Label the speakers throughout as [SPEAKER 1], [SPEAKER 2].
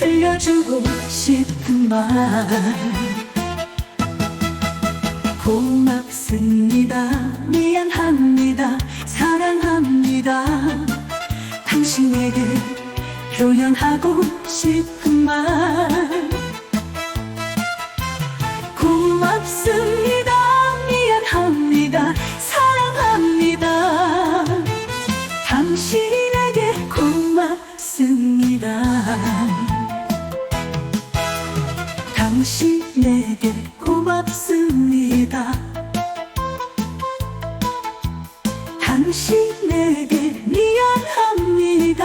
[SPEAKER 1] 해주고 싶은 말 고맙습니다. 미안합니다. 사랑합니다. 당신에게 표현하고 싶은 말. 고맙습니다 당신에게 고맙습니다. 당신에게 미안합니다.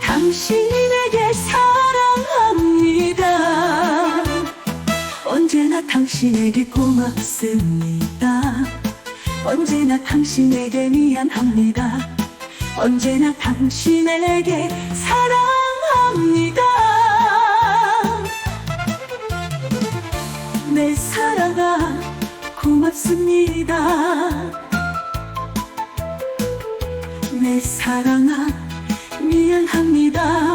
[SPEAKER 1] 당신에게 사랑합니다. 언제나 당신에게 고맙습니다. 언제나 당신에게 미안합니다. 언제나 당신에게 사랑합니다 내 사랑아 고맙습니다. 내 사랑아 미안합니다.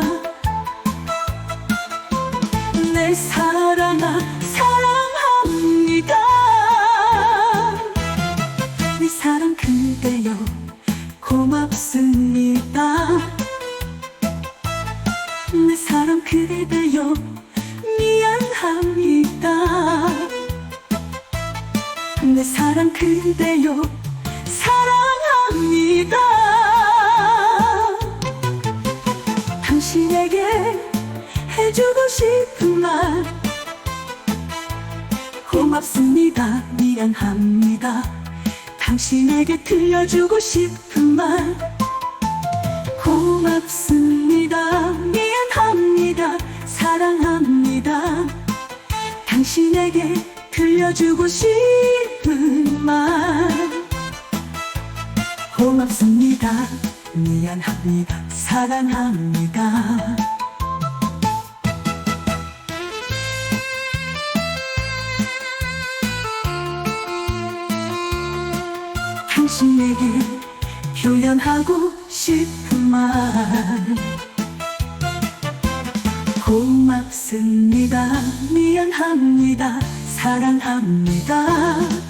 [SPEAKER 1] 내 사랑아 사랑합니다. 내 사랑 그대여 고맙습니다. 내 사랑 그대여 미안합니다. 내 사랑 그대여 사랑합니다. 당신에게 해주고 싶은 말. 고맙습니다. 미안합니다. 당신에게 들려주고 싶은 말. 고맙습니다 들려주고 싶은 말. 고맙습니다. 미안합니다. 사랑합니다. 당신에게 표현하고 싶은 말. 고맙습니다. 미안합니다 사랑합니다